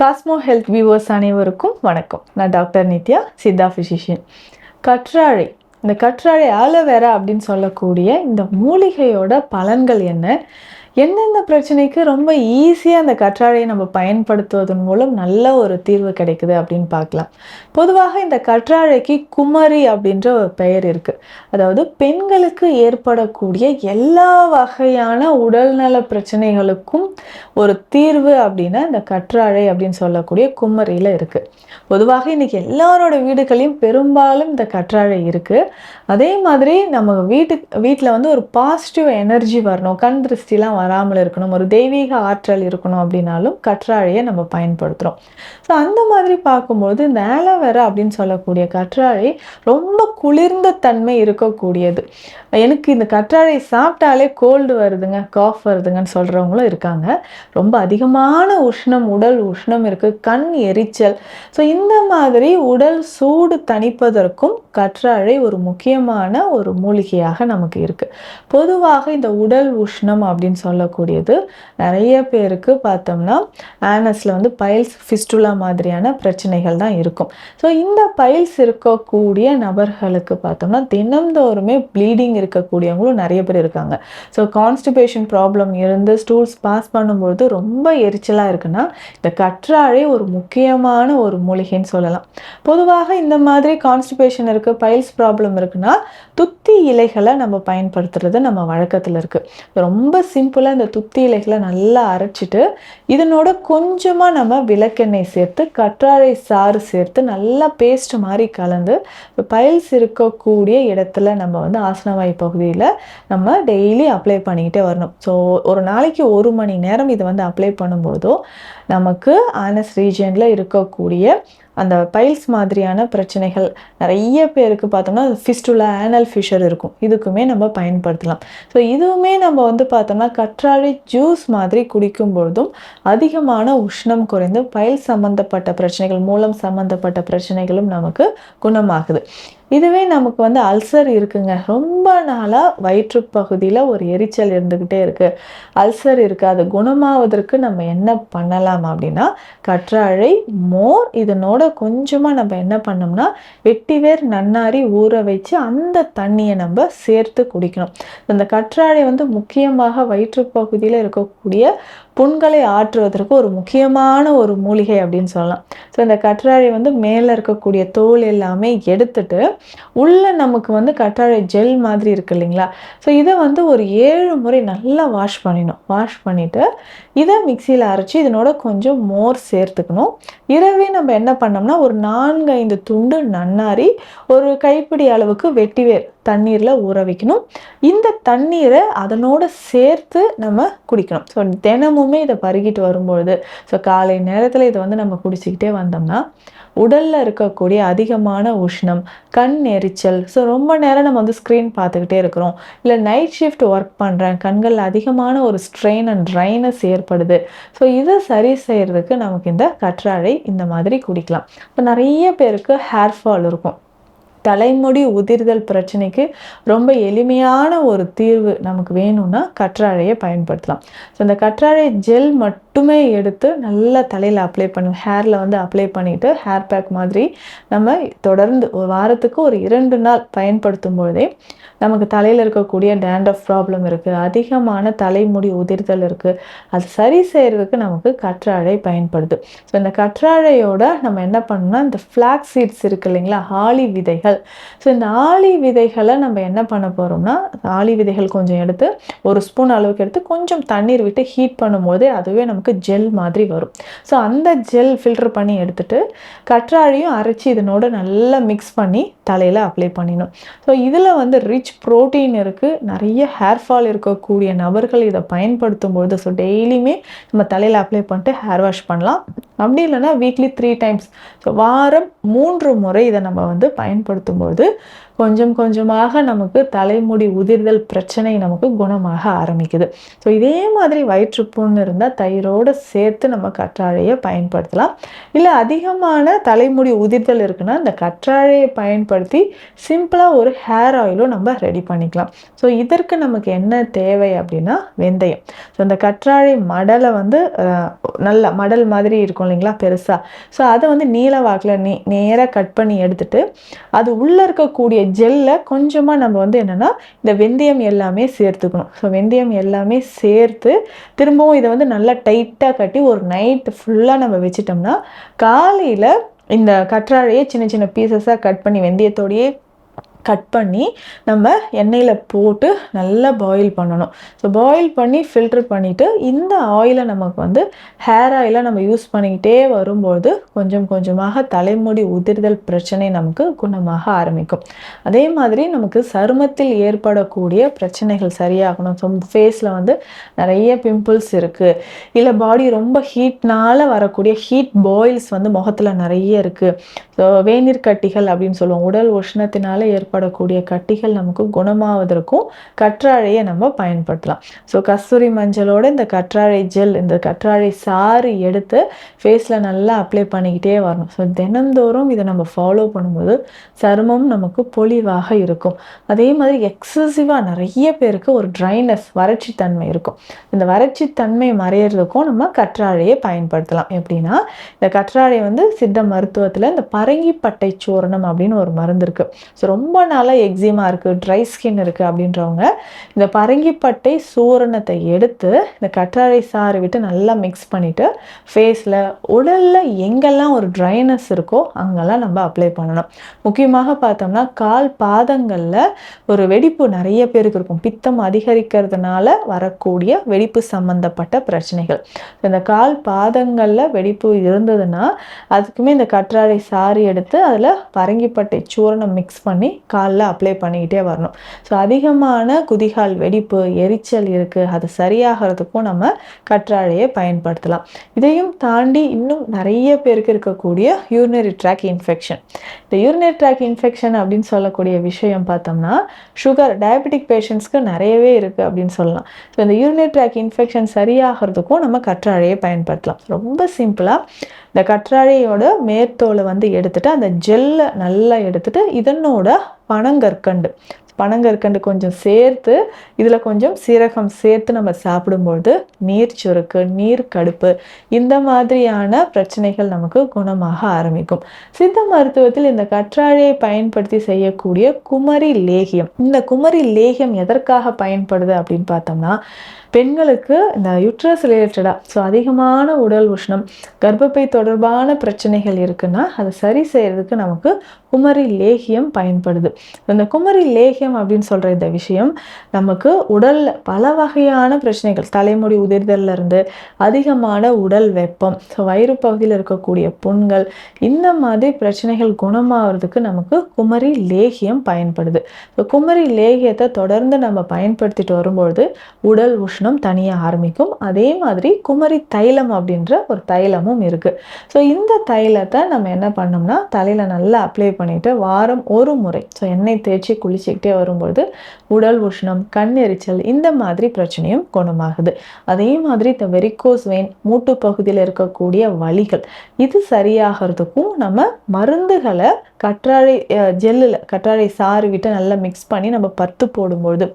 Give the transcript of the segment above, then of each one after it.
Cosmo health viewers அனைவருக்கும் வணக்கம். நான் டாக்டர் நித்யா சித்தா ஃபிசிஷியன் கற்றாழை. இந்த கற்றாழை ஆலோவேரா அப்படின்னு சொல்லக்கூடிய இந்த மூலிகையோட பலன்கள் என்ன? எந்தெந்த பிரச்சனைக்கு ரொம்ப ஈஸியாக அந்த கற்றாழையை நம்ம பயன்படுத்துவதன் மூலம் நல்ல ஒரு தீர்வு கிடைக்குது அப்படின்னு பார்க்கலாம். பொதுவாக இந்த கற்றாழைக்கு குமரி அப்படின்ற ஒரு பெயர் இருக்குது அதாவது பெண்களுக்கு ஏற்படக்கூடிய எல்லா வகையான உடல்நல பிரச்சனைகளுக்கும் ஒரு தீர்வு அப்படின்னா இந்த கற்றாழை அப்படின்னு சொல்லக்கூடிய குமரியில் இருக்குது பொதுவாக இன்றைக்கி எல்லாரோட வீடுகளையும் பெரும்பாலும் இந்த கற்றாழை இருக்குது அதே மாதிரி நம்ம வீட்டுக்கு வீட்டில் வந்து ஒரு பாசிட்டிவ் எனர்ஜி வரணும் கண் திருஷ்டிலாம் வராமல் இருக்கணும் ஒரு தெய்வீக ஆற்றல் இருக்கணும் அப்படின்னாலும் கற்றாழையை நம்ம பயன்படுத்துகிறோம் ஸோ அந்த மாதிரி பார்க்கும்போது இந்த ஆலோவேரா அப்படின்னு சொல்லக்கூடிய கற்றாழை ரொம்ப குளிர்ந்த தன்மை இருக்கக்கூடியது. எனக்கு இந்த கற்றாழை சாப்பிட்டாலே கோல்டு வருதுங்க காஃப் வருதுங்கன்னு சொல்கிறவங்களும் இருக்காங்க. ரொம்ப அதிகமான உஷ்ணம் உடல் உஷ்ணம் இருக்குது கண் எரிச்சல். ஸோ இந்த மாதிரி உடல் சூடு தணிப்பதற்கும் கற்றாழை ஒரு முக்கியமான ஒரு மூலிகையாக நமக்கு இருக்குது பொதுவாக இந்த உடல் உஷ்ணம் அப்படின்னு சொல்லக்கூடியது நிறைய பேருக்கு பார்த்தோம்னா ஆனஸில் வந்து பைல்ஸ் ஃபிஸ்டுலா மாதிரியான பிரச்சனைகள் தான் இருக்கும். ஸோ இந்த பைல்ஸ் இருக்கக்கூடிய நபர்களுக்கு பார்த்தோம்னா தினந்தோறுமே ப்ளீடிங் இருக்கக்கூடியவங்களும் நிறைய பேர் இருக்காங்க. ஸோ கான்ஸ்டிபேஷன் ப்ராப்ளம் இருந்து ஸ்டூல்ஸ் பாஸ் பண்ணும்பொழுது ரொம்ப எரிச்சலாக இருக்குன்னா இந்த கற்றாழை ஒரு முக்கியமான ஒரு மூலிகைன்னு சொல்லலாம். பொதுவாக இந்த மாதிரி கான்ஸ்டிபேஷன் இருக்குது பைல்ஸ் ப்ராப்ளம் இருக்குன்னா துத்தி இலைகளை நம்ம பயன்படுத்துறது நம்ம வழக்கத்தில் இருக்குது ரொம்ப சிம்பிளாக இந்த துத்தி இலைகளை நல்லா அரைச்சிட்டு இதனோட கொஞ்சமாக நம்ம விளக்கெண்ணெய் சேர்த்து கற்றாழை சாறு சேர்த்து நல்லா பேஸ்ட் மாதிரி கலந்து பைல்ஸ் இருக்கக்கூடிய இடத்துல நம்ம வந்து ஆசனவாய் பகுதியில் நம்ம டெய்லி அப்ளை பண்ணிக்கிட்டே வரணும். ஸோ ஒரு நாளைக்கு ஒரு மணி நேரம் இதை வந்து அப்ளை பண்ணும்போதோ நமக்கு ஆனஸ் ரீஜியனில் இருக்கக்கூடிய அந்த பைல்ஸ் மாதிரியான பிரச்சனைகள் நிறைய பேருக்கு பார்த்தோம்னா ஃபிஸ்டுலா ஆனல் ஃபிஷர் இருக்கும். இதுக்குமே நம்ம பயன்படுத்தலாம். ஸோ இதுவுமே நம்ம வந்து பார்த்தோம்னா கற்றாழை ஜூஸ் மாதிரி குடிக்கும் பொழுதும் அதிகமான உஷ்ணம் குறைந்து பைல் சம்மந்தப்பட்ட பிரச்சனைகள் மூலம் சம்மந்தப்பட்ட பிரச்சனைகளும் நமக்கு குணமாகுது. இதுவே நமக்கு வந்து அல்சர் இருக்குங்க. ரொம்ப நாளாக வயிற்று பகுதியில் ஒரு எரிச்சல் இருந்துக்கிட்டே இருக்குது அல்சர் இருக்குது. அது குணமாவதற்கு நம்ம என்ன பண்ணலாம் அப்படின்னா கற்றாழை மோர் இதனோட கொஞ்சமாக நம்ம என்ன பண்ணோம்னா வெட்டிவேர் நன்னாரி ஊற வச்சு அந்த தண்ணியை நம்ம சேர்த்து குடிக்கணும். இந்த கற்றாழை வந்து முக்கியமாக வயிற்று பகுதியில் இருக்கக்கூடிய புண்களை ஆற்றுவதற்கு ஒரு முக்கியமான ஒரு மூலிகை அப்படின்னு சொல்லலாம். ஸோ இந்த கற்றாழை வந்து மேலே இருக்கக்கூடிய தோல் எல்லாமே எடுத்துட்டு உள்ளே நமக்கு வந்து கற்றாழை ஜெல் மாதிரி இருக்கு இல்லைங்களா? ஸோ இதை வந்து ஒரு ஏழு முறை நல்லா வாஷ் பண்ணிடணும். வாஷ் பண்ணிவிட்டு இதை மிக்சியில் அரைச்சி இதனோட கொஞ்சம் மோர் சேர்த்துக்கணும். இரவே நம்ம என்ன பண்ணோம்னா ஒரு நான்கு ஐந்து துண்டு நன்னாரி ஒரு கைப்பிடி அளவுக்கு வெட்டிவேர் தண்ணீரில் ஊற வைக்கணும். இந்த தண்ணீரை அதனோட சேர்த்து நம்ம குடிக்கணும். ஸோ தினமுமே இதை பருகிட்டு வரும்பொழுது ஸோ காலை நேரத்தில் இதை வந்து நம்ம குடிச்சிக்கிட்டே வந்தோம்னா உடலில் இருக்கக்கூடிய அதிகமான உஷ்ணம் கண் எரிச்சல் ஸோ ரொம்ப நேரம் நம்ம வந்து ஸ்க்ரீன் பார்த்துக்கிட்டே இருக்கிறோம். இல்லை நைட் ஷிஃப்ட் ஒர்க் பண்ணுறேன் கண்களில் அதிகமான ஒரு ஸ்ட்ரெயின் அண்ட் ட்ரைனஸ் ஏற்படுது. ஸோ இதை சரி செய்கிறதுக்கு நமக்கு இந்த கற்றாழை இந்த மாதிரி குடிக்கலாம். இப்போ நிறைய பேருக்கு ஹேர் ஃபால் இருக்கும். தலைமுடி உதிர்தல் பிரச்சனைக்கு ரொம்ப எளிமையான ஒரு தீர்வு நமக்கு வேணும்னா கற்றாழையை பயன்படுத்தலாம். ஸோ இந்த கற்றாழை ஜெல் மட்டுமே எடுத்து நல்லா தலையில் அப்ளை பண்ணி ஹேரில் வந்து அப்ளை பண்ணிவிட்டு ஹேர் பேக் மாதிரி நம்ம தொடர்ந்து ஒரு வாரத்துக்கு ஒரு இரண்டு நாள் பயன்படுத்தும் பொழுதே நமக்கு தலையில் இருக்கக்கூடிய டேண்டஃப் ப்ராப்ளம் இருக்குது அதிகமான தலைமுடி உதிர்தல் இருக்குது அது சரி செய்கிறதுக்கு நமக்கு கற்றாழை பயன்படுது. ஸோ இந்த கற்றாழையோட நம்ம என்ன பண்ணணும்னா இந்த ஃப்ளாக் சீட்ஸ் இருக்கு இல்லைங்களா ஹாலி விதைகள் ஸோ இந்த ஆளி விதைகளை நம்ம என்ன பண்ண போகிறோம்னா ஆளி விதைகள் கொஞ்சம் எடுத்து ஒரு ஸ்பூன் அளவுக்கு எடுத்து கொஞ்சம் தண்ணீர் விட்டு ஹீட் பண்ணும்போது அதுவே நமக்கு ஜெல் மாதிரி வரும். ஸோ அந்த ஜெல் ஃபில்டர் பண்ணி எடுத்துட்டு கற்றாழையும் அரைச்சி இதனோட நல்லா மிக்ஸ் பண்ணி தலையில் அப்ளை பண்ணிடணும். ஸோ இதில் வந்து ரிச் ப்ரோட்டீன் இருக்குது நிறைய ஹேர் ஃபால் இருக்கக்கூடிய நபர்கள் இதை பயன்படுத்தும் பொழுது ஸோ டெய்லியுமே நம்ம தலையில் அப்ளை பண்ணிட்டு ஹேர் வாஷ் பண்ணலாம். அப்படி இல்லைன்னா வீக்லி த்ரீ டைம்ஸ் ஸோ வாரம் மூன்று முறை இதை நம்ம வந்து பயன்படுத்தும்போது கொஞ்சம் கொஞ்சமாக நமக்கு தலைமுடி உதிர்தல் பிரச்சனை நமக்கு குணமாக ஆரம்பிக்குது. ஸோ இதே மாதிரி வயிற்றுப்புண்ணு இருந்தால் தயிரோடு சேர்த்து நம்ம கற்றாழையை பயன்படுத்தலாம். இல்லை அதிகமான தலைமுடி உதிர்தல் இருக்குன்னா இந்த கற்றாழையை பயன்படுத்தி சிம்பிளாக ஒரு ஹேர் ஆயிலும் நம்ம ரெடி பண்ணிக்கலாம். ஸோ இதற்கு நமக்கு என்ன தேவை அப்படின்னா வெந்தயம். ஸோ இந்த கற்றாழை மடலை வந்து நல்ல மடல் மாதிரி இருக்கும் இல்லைங்களா பெருசாக ஸோ அதை வந்து நீல வாக்கில் நே நேராக கட் பண்ணி எடுத்துட்டு அது உள்ளே இருக்கக்கூடிய ஜெல்ல கொஞ்சமாக நம்ம வந்து என்னென்னா இந்த வெந்தயம் எல்லாமே சேர்த்துக்கணும். ஸோ வெந்தயம் எல்லாமே சேர்த்து திரும்பவும் இதை வந்து நல்லா டைட்டாக கட்டி ஒரு நைட்டு ஃபுல்லாக நம்ம வச்சிட்டோம்னா காலையில் இந்த கற்றாழையை சின்ன சின்ன பீசஸாக கட் பண்ணி வெந்தயத்தோடையே கட் பண்ணி நம்ம எண்ணெயில் போட்டு நல்லா பாயில் பண்ணணும். ஸோ பாயில் பண்ணி ஃபில்டர் பண்ணிவிட்டு இந்த ஆயிலை நமக்கு வந்து ஹேர் ஆயிலை நம்ம யூஸ் பண்ணிக்கிட்டே வரும்போது கொஞ்சம் கொஞ்சமாக தலைமுடி உதிர்தல் பிரச்சனை நமக்கு குணமாக ஆரம்பிக்கும். அதே மாதிரி நமக்கு சருமத்தில் ஏற்படக்கூடிய பிரச்சனைகள் சரியாகணும். ஸோ ஃபேஸில் வந்து நிறைய பிம்பிள்ஸ் இருக்குது இல்லை பாடி ரொம்ப ஹீட்னால் வரக்கூடிய ஹீட் பாயில்ஸ் வந்து முகத்தில் நிறைய இருக்குது ஸோ வேநீர் கட்டிகள் அப்படின்னு சொல்லுவோம். உடல் உஷ்ணத்தினால ஏற்படக்கூடிய கட்டிகள் நமக்கு குணமாவதற்கும் கற்றாழையை நம்ம பயன்படுத்தலாம். ஸோ கஸ்தூரி மஞ்சளோட இந்த கற்றாழை ஜெல் இந்த கற்றாழை சாறு எடுத்து ஃபேஸில் நல்லா அப்ளை பண்ணிக்கிட்டே வரணும். ஸோ தினந்தோறும் இதை நம்ம ஃபாலோ பண்ணும்போது சருமம் நமக்கு பொலிவாக இருக்கும். அதே மாதிரி எக்ஸசிவாக நிறைய பேருக்கு ஒரு ட்ரைனஸ் வறட்சி தன்மை இருக்கும். இந்த வறட்சி தன்மை மறையிறதுக்கும் நம்ம கற்றாழையை பயன்படுத்தலாம். எப்படின்னா இந்த கற்றாழை வந்து சித்த மருத்துவத்தில் இந்த பரங்கிப்பட்டை சூரணம் அப்படின்னு ஒரு மருந்து இருக்குது ஸோ ரொம்ப நாளாக எக்ஸிமா இருக்குது ட்ரை ஸ்கின் இருக்குது அப்படின்றவங்க இந்த பரங்கிப்பட்டை சூரணத்தை எடுத்து இந்த கற்றாழை சாறு விட்டு நல்லா மிக்ஸ் பண்ணிவிட்டு ஃபேஸில் உடலில் எங்கெல்லாம் ஒரு ட்ரைனஸ் இருக்கோ அங்கெல்லாம் நம்ம அப்ளை பண்ணணும். முக்கியமாக பார்த்தோம்னா கால் பாதங்களில் ஒரு வெடிப்பு நிறைய பேருக்கு இருக்கும். பித்தம் அதிகரிக்கிறதுனால வரக்கூடிய வெடிப்பு சம்பந்தப்பட்ட பிரச்சனைகள். இந்த கால் பாதங்களில் வெடிப்பு இருந்ததுன்னா அதுக்குமே இந்த கற்றாழை சாறு எடுத்து அதில் பரங்கிப்பட்டை சூரணம் மிக்ஸ் பண்ணி காலில் அப்ளை பண்ணிக்கிட்டே வரணும். ஸோ அதிகமான குதிகால் வெடிப்பு எரிச்சல் இருக்குது அது சரியாகிறதுக்கும் நம்ம கற்றாழையை பயன்படுத்தலாம். இதையும் தாண்டி இன்னும் நிறைய பேருக்கு இருக்கக்கூடிய யூரினரி ட்ராக் இன்ஃபெக்ஷன் இந்த யூரினரி ட்ராக் இன்ஃபெக்ஷன் அப்படின்னு சொல்லக்கூடிய விஷயம் பார்த்தோம்னா சுகர் டயபெட்டிக் பேஷண்ட்ஸ்க்கு நிறையவே இருக்குது அப்படின்னு சொல்லலாம். ஸோ இந்த யூரினரி ட்ராக் இன்ஃபெக்ஷன் சரியாகிறதுக்கும் நம்ம கற்றாழையை பயன்படுத்தலாம். ரொம்ப சிம்பிளாக இந்த கற்றாழையோட மேற்தோலை வந்து எடுத்துகிட்டு அந்த ஜெல்லை நல்லா எடுத்துகிட்டு இதனோட பனங்கற்கண்டு பனங்கற்கண்டு கொஞ்சம் சேர்த்து இதில் கொஞ்சம் சீரகம் சேர்த்து நம்ம சாப்பிடும்பொழுது நீர் சுருக்கு நீர் கடுப்பு இந்த மாதிரியான பிரச்சனைகள் நமக்கு குணமாக ஆரம்பிக்கும். சித்த மருத்துவத்தில் இந்த கற்றாழையை பயன்படுத்தி செய்யக்கூடிய குமரி லேகியம். இந்த குமரி லேகியம் எதற்காக பயன்படுது அப்படின்னு பார்த்தோம்னா பெண்களுக்கு இந்த யுட்ரஸ் ரிலேட்டடாக ஸோ அதிகமான உடல் உஷ்ணம் கர்ப்பப்பை தொடர்பான பிரச்சனைகள் இருக்குன்னா அதை சரி செய்யறதுக்கு நமக்கு குமரி லேகியம் பயன்படுது. இந்த குமரி லேகியம் அப்படின்னு சொல்கிற இந்த விஷயம் நமக்கு உடல் பல வகையான பிரச்சனைகள் தலைமுடி உதிர்தல்லேருந்து அதிகமான உடல் வெப்பம் ஸோ வயிறு பகுதியில் இருக்கக்கூடிய புண்கள் இந்த மாதிரி பிரச்சனைகள் குணமாகிறதுக்கு நமக்கு குமரி லேகியம் பயன்படுது. ஸோ குமரி லேகியத்தை தொடர்ந்து நம்ம பயன்படுத்திட்டு வரும்பொழுது உடல் உஷ்ணம் தனியாக ஆரம்பிக்கும். அதே மாதிரி குமரி தைலம் அப்படின்ற ஒரு தைலமும் இருக்குது ஸோ இந்த தைலத்தை நம்ம என்ன பண்ணோம்னா தலையில் நல்லா அப்ளை பண்ணிட்டு வாரம் ஒரு முறை ஸோ எண்ணெய் தேய்ச்சி குளிச்சுக்கிட்டே வரும்பொழுது உடல் உஷ்ணம் கண் எரிச்சல் இந்த மாதிரி பிரச்சனையும் குணமாகுது. அதே மாதிரி இந்த வெரிகோஸ் வெயின் மூட்டு பகுதியில் இருக்கக்கூடிய வலிகள் இது சரியாகிறதுக்கும் நம்ம மருந்துகளை கற்றாழை ஜெல்லில் கற்றாழை சாறு விட்டு நல்லா மிக்ஸ் பண்ணி நம்ம பத்து போடும்பொழுது.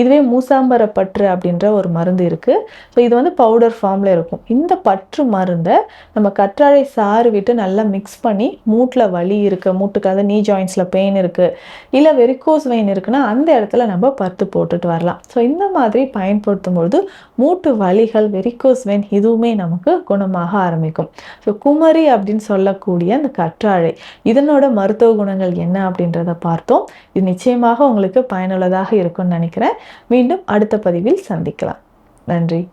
இதுவே மூசாம்பர பற்று அப்படின்ற ஒரு மருந்து இருக்குது ஸோ இது வந்து பவுடர் ஃபார்மில் இருக்கும். இந்த பற்று மருந்தை நம்ம கற்றாழை சாறு விட்டு நல்லா மிக்ஸ் பண்ணி மூட்டில் வலி இருக்குது மூட்டுக்கு நீ ஜாயின்ஸில் பெயின் இருக்குது இல்லை வெரிகோஸ் வெயின் இருக்குன்னா அந்த இடத்துல நம்ம பருத்து போட்டுட்டு வரலாம். ஸோ இந்த மாதிரி பயன்படுத்தும் பொழுது மூட்டு வலிகள் வெரிகோஸ் வெயின் இதுவுமே நமக்கு குணமாக ஆரம்பிக்கும். ஸோ குமரி அப்படின்னு சொல்லக்கூடிய அந்த கற்றாழை இதனோட மருத்துவ குணங்கள் என்ன அப்படின்றத பார்த்தோம். இது நிச்சயமாக உங்களுக்கு பயனுள்ளதாக இருக்கும்னு நினைக்கிறேன். மீண்டும் அடுத்த பதிவில் சந்திக்கலாம். நன்றி.